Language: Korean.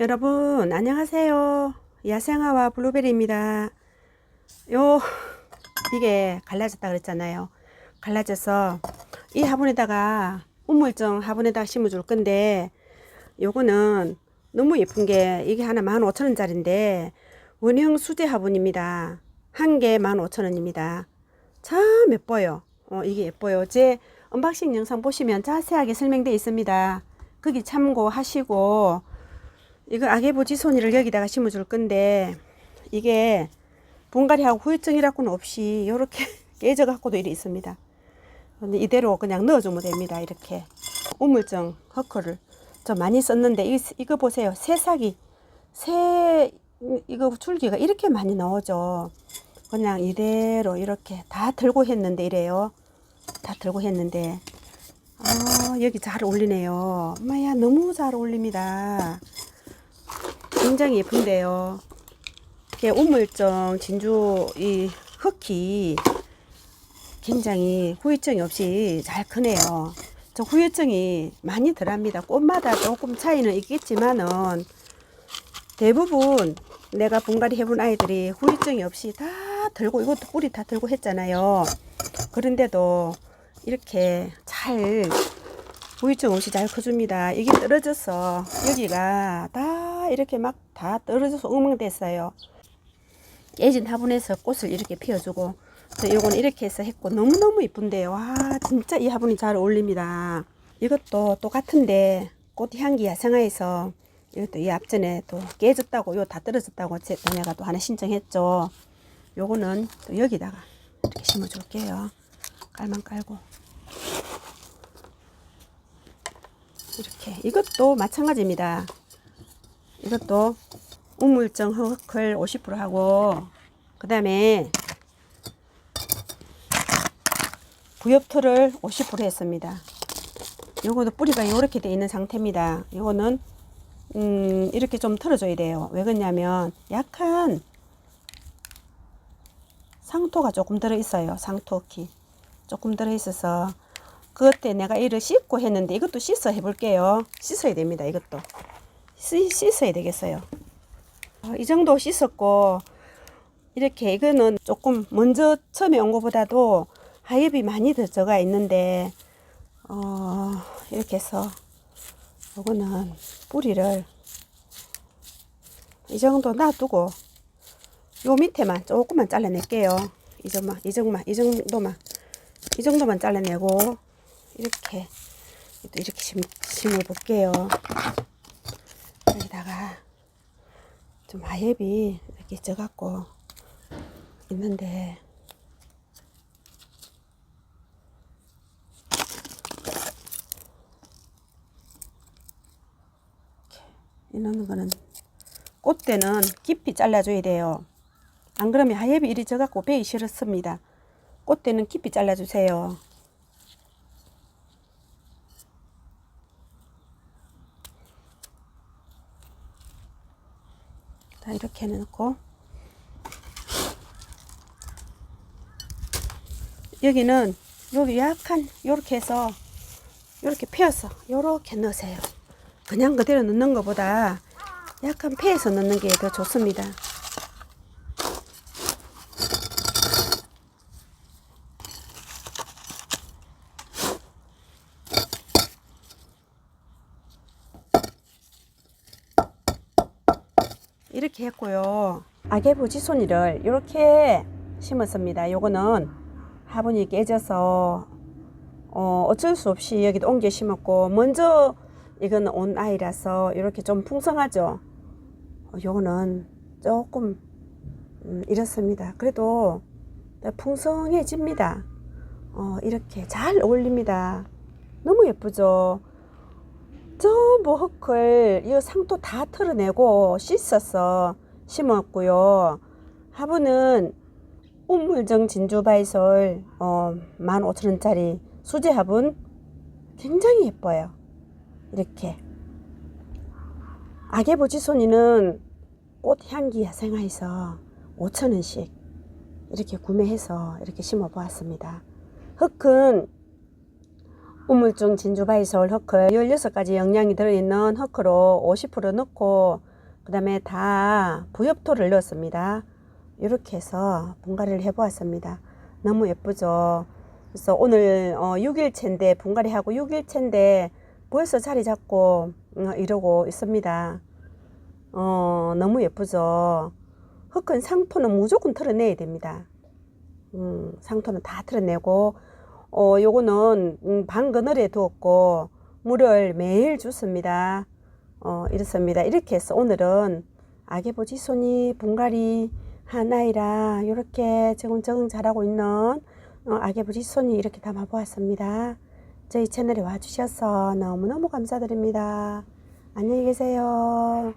여러분 안녕하세요. 야생화와 블루베리입니다. 요 이게 갈라졌다 그랬잖아요. 갈라져서 이 화분에다가 우물정 화분에다가 심어 줄 건데 요거는 너무 예쁜 게 이게 하나 15,000원짜리인데 원형 수제 화분입니다. 한 개 15,000원입니다. 참 예뻐요. 어, 이게 예뻐요. 제 언박싱 영상 보시면 자세하게 설명되어 있습니다. 거기 참고하시고 이거 아개보지 손이를 여기다가 심어줄 건데 이게 분갈이하고 후유증이라고는 없이 이렇게 깨져 갖고도 이리 있습니다. 근데 이대로 그냥 넣어주면 됩니다. 이렇게 우물정 허커를 저 많이 썼는데 이, 이거 보세요. 새싹이 새 이거 줄기가 이렇게 많이 나오죠. 그냥 이대로 이렇게 다 들고 했는데 이래요. 다 들고 했는데 아 여기 잘 어울리네요. 마야 너무 잘 어울립니다. 굉장히 예쁜데요. 이게 우물정 진주 이 흙이 굉장히 후유증이 없이 잘 크네요. 저 후유증이 많이 덜합니다. 꽃마다 조금 차이는 있겠지만은 대부분 내가 분갈이 해본 아이들이 후유증이 없이 다 들고 이것도 뿌리 다 들고 했잖아요. 그런데도 이렇게 잘 후유증 없이 잘 커줍니다. 이게 떨어져서 여기가 다 이렇게 막 다 떨어져서 엉망됐어요. 예진 화분에서 꽃을 이렇게 피워주고 또 이건 이렇게 해서 했고 너무너무 이쁜데요. 와 진짜 이 화분이 잘 어울립니다. 이것도 똑같은데 꽃 향기 야생화에서 이것도 이 앞전에 또 깨졌다고 요 다 떨어졌다고 제 내가 또 하나 신청했죠. 요거는 또 여기다가 이렇게 심어줄게요. 깔만 깔고 이렇게 이것도 마찬가지입니다. 이것도 우물정 흙을 50% 하고 그 다음에 구엽토를 50% 했습니다. 요거도 뿌리가 이렇게 돼 있는 상태입니다. 요거는 음, 이렇게 좀 털어줘야 돼요. 왜 그러냐면 약한 상토가 조금 들어 있어요. 상토키 조금 들어 있어서 그때 내가 이를 씻고 했는데 이것도 씻어 해볼게요. 씻어야 됩니다. 이것도 씻, 씻어야 되겠어요. 어, 이 정도 씻었고 이렇게 이거는 조금 먼저 처음에 온 것보다도 하엽이 많이 더 들어가 있는데 어, 이렇게 해서 이거는 뿌리를 이 정도 놔두고 요 밑에만 조금만 잘라낼게요. 이 정도만, 이 정도만, 이 정도만, 이 정도만 잘라내고 이렇게 또 이렇게 심, 심어볼게요. 여기다가 좀 하엽이 이렇게 져갖고 있는데 이러는 거는 꽃대는 깊이 잘라줘야 돼요. 안 그러면 하엽이 이리 져갖고 배기 싫었습니다. 꽃대는 깊이 잘라주세요. 자 이렇게 해놓고. 여기는 여기 약간 요렇게 해서 요렇게 펴서 요렇게 넣으세요. 그냥 그대로 넣는 것보다 약간 펴서 넣는 게 더 좋습니다 이렇게 했고요. 아개부지손이를 이렇게 심었습니다. 요거는 화분이 깨져서 어, 어쩔 수 없이 여기도 옮겨 심었고 먼저 이거는 온 아이라서 이렇게 좀 풍성하죠. 어, 요거는 조금 음, 이렇습니다. 그래도 풍성해집니다. 어, 이렇게 잘 어울립니다. 너무 예쁘죠. 전부 흙을 이 상토 다 털어내고 씻어서 심었고요. 화분은 우물정 진주바이솔 어, 15,000원짜리 수제 화분 굉장히 예뻐요. 이렇게 아개보지손이는 꽃향기 야생화에서 5,000원씩 이렇게 구매해서 이렇게 심어 보았습니다. 흙은 우물증 진주바이솔 허클 16가지 영양이 들어있는 허클로 50% 넣고 그 다음에 다 부엽토를 넣었습니다. 이렇게 해서 분갈이를 해보았습니다. 너무 예쁘죠? 그래서 오늘 어, 6일째인데 분갈이하고 6일째인데 벌써 자리 잡고 어, 이러고 있습니다. 어, 너무 예쁘죠? 흙은 상토는 무조건 털어내야 됩니다. 음, 상토는 다 털어내고 어, 요거는 음, 방 그늘에 두었고 물을 매일 줬습니다. 어, 이렇습니다. 이렇게 해서 오늘은 아기보지손이 분갈이 하나이라 이렇게 정정정 자라고 있는 어, 아기보지손이 이렇게 담아보았습니다. 저희 채널에 와주셔서 너무너무 감사드립니다. 안녕히 계세요.